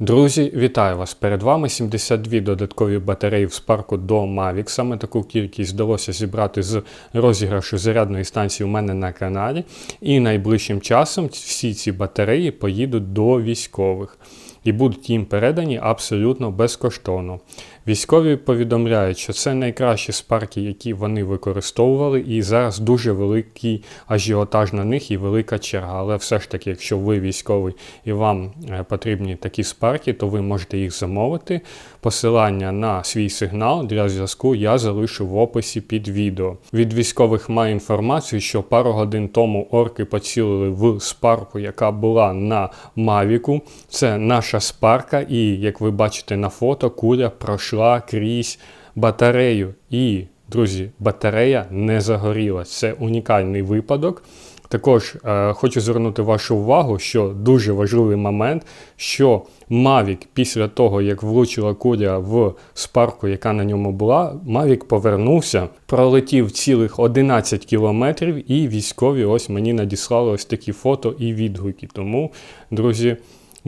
Друзі, вітаю вас! Перед вами 72 додаткові батареї в спарку до Mavic. Саме таку кількість вдалося зібрати з розіграшу зарядної станції у мене на каналі. І найближчим часом всі ці батареї поїдуть до військових і будуть їм передані абсолютно безкоштовно. Військові повідомляють, що це найкращі спарки, які вони використовували, і зараз дуже великий ажіотаж на них і велика черга. Але все ж таки, якщо ви військовий і вам е, потрібні такі спарки, то ви можете їх замовити. Посилання на свій сигнал для зв'язку я залишу в описі під відео. Від військових маю інформацію, що пару годин тому орки поцілили в спарку, яка була на Мавіку. Це наша спарка, і як ви бачите на фото, куля пройшла крізь батарею. І, друзі, батарея не загорілась. Це унікальний випадок. Також е, хочу звернути вашу увагу, що дуже важливий момент, що Mavic після того, як влучила куля в спарку, яка на ньому була, Mavic повернувся, пролетів цілих 11 кілометрів, і військові ось мені надіслали ось такі фото і відгуки. Тому, друзі.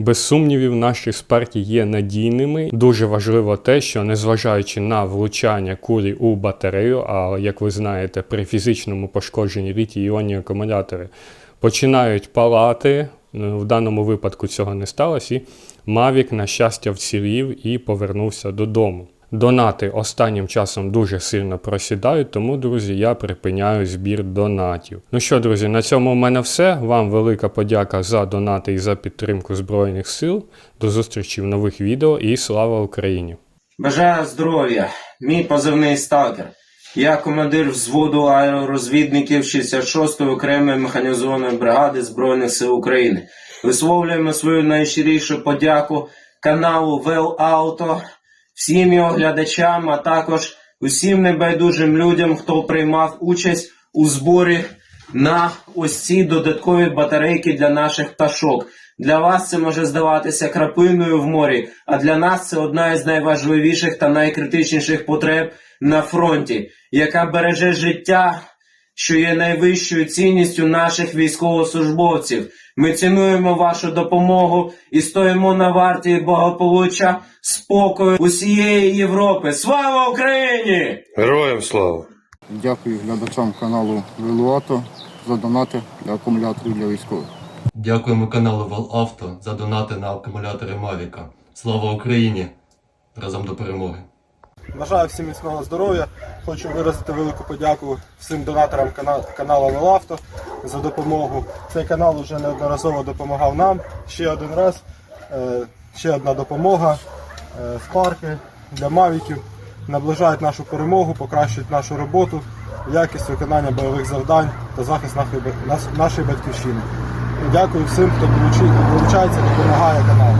Без сумнівів, наші сперті є надійними. Дуже важливо те, що незважаючи на влучання кулі у батарею, а як ви знаєте, при фізичному пошкодженні літій іонні акумулятори починають палати. В даному випадку цього не сталося, і Мавік, на щастя, вцілів і повернувся додому. Донати останнім часом дуже сильно просідають, тому, друзі, я припиняю збір донатів. Ну що, друзі, на цьому в мене все. Вам велика подяка за донати і за підтримку Збройних сил. До зустрічі в нових відео і слава Україні! Бажаю здоров'я. Мій позивний сталкер. Я командир взводу аеророзвідників 66-ї окремої механізованої бригади Збройних сил України. Висловлюємо свою найщирішу подяку каналу Вел Auto, всім його глядачам, а також усім небайдужим людям, хто приймав участь у зборі на ось ці додаткові батарейки для наших пташок. Для вас це може здаватися краплиною в морі, а для нас це одна із найважливіших та найкритичніших потреб на фронті, яка береже життя, що є найвищою цінністю наших військовослужбовців. Ми цінуємо вашу допомогу і стоїмо на варті благополуччя, спокою усієї Європи. Слава Україні! Героям слава! Дякую глядачам каналу Велуато за донати для акумуляторів для військових. Дякуємо каналу Валавто за донати на акумулятори Мавіка. Слава Україні! Разом до перемоги! Бажаю всім міцного здоров'я. Хочу виразити велику подяку всім донаторам каналу Велавто за допомогу. Цей канал вже неодноразово допомагав нам. Ще один раз, е, ще одна допомога. Е, Спарки для мавіків наближають нашу перемогу, покращують нашу роботу, якість виконання бойових завдань та захист нашої, батьківщини. Дякую всім, хто долучається, допомагає каналу.